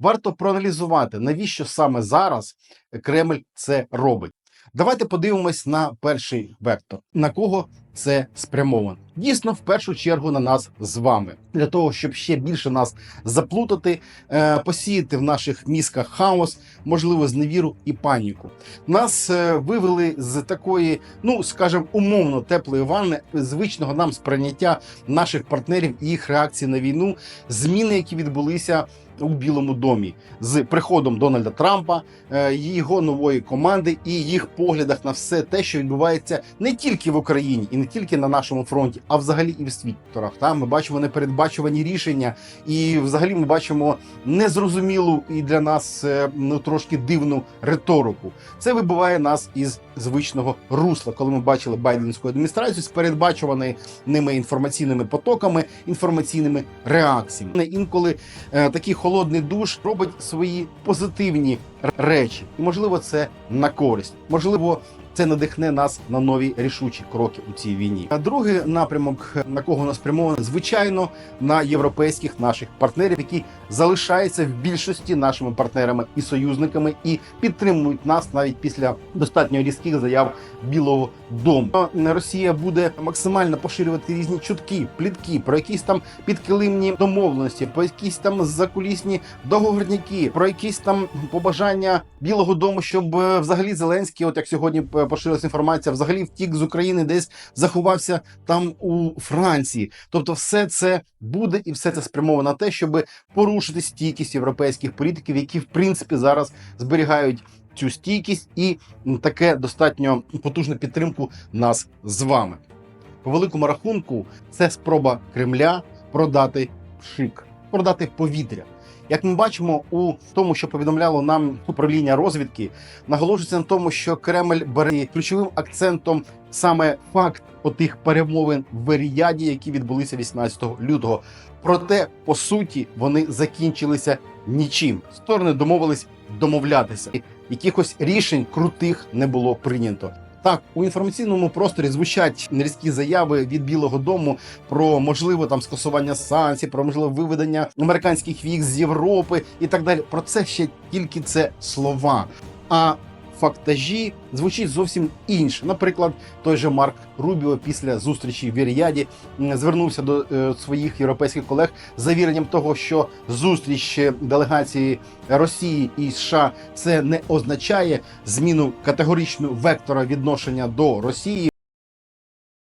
варто проаналізувати, навіщо саме зараз Кремль це робить. Давайте подивимось на перший вектор, на кого це спрямовано. Дійсно, в першу чергу на нас з вами, для того, щоб ще більше нас заплутати, е, посіяти в наших мізках хаос, можливо, зневіру і паніку. Нас е, вивели з такої, ну скажімо, умовно теплої ванни, звичного нам сприйняття наших партнерів і їх реакції на війну, зміни, які відбулися у Білому домі з приходом Дональда Трампа, е, його нової команди і їх поглядах на все те, що відбувається не тільки в Україні і не тільки на нашому фронті, а взагалі і в світі. Там ми бачимо непередбачувані рішення, і взагалі ми бачимо незрозумілу і для нас е, ну трошки дивну риторику. Це вибиває нас із звичного русла, коли ми бачили байденську адміністрацію з передбачуваними інформаційними потоками, інформаційними реакціями. Інколи е, такий холодний душ робить свої позитивні речі, і можливо, це на користь. Можливо, це надихне нас на нові рішучі кроки у цій війні. А другий напрямок, на кого нас спрямовано, звичайно, на європейських наших партнерів, які залишаються в більшості нашими партнерами і союзниками, і підтримують нас навіть після достатньо різких заяв Білого Дому. Росія буде максимально поширювати різні чутки, плітки про якісь там підкилимні домовленості, про якісь там закулісні договорняки, про якісь там побажання Білого Дому, щоб е, взагалі Зеленський, от як сьогодні е, поширилася інформація, взагалі втік з України, десь заховався там у Франції. Тобто, все це буде і все це спрямовано на те, щоб порушити стійкість європейських політиків, які в принципі зараз зберігають цю стійкість і таке достатньо потужну підтримку нас з вами. По великому рахунку, це спроба Кремля продати шик, продати повітря. Як ми бачимо у тому, що повідомляло нам управління розвідки, наголошується на тому, що Кремль бере ключовим акцентом саме факт отих перемовин в Ріяді, які відбулися 18 лютого. Проте, по суті, вони закінчилися нічим. Сторони домовились домовлятися. Якихось рішень крутих не було прийнято. Так, у інформаційному просторі звучать різкі заяви від Білого Дому про можливе там скасування санкцій, про можливе виведення американських військ з Європи і так далі. Про це ще тільки це слова. А фактажі звучить зовсім інше. Наприклад, той же Марк Рубіо після зустрічі в Вір'яді звернувся до е, своїх європейських колег з завіренням того, що зустріч е, делегації Росії і США це не означає зміну категоричного вектора відношення до Росії.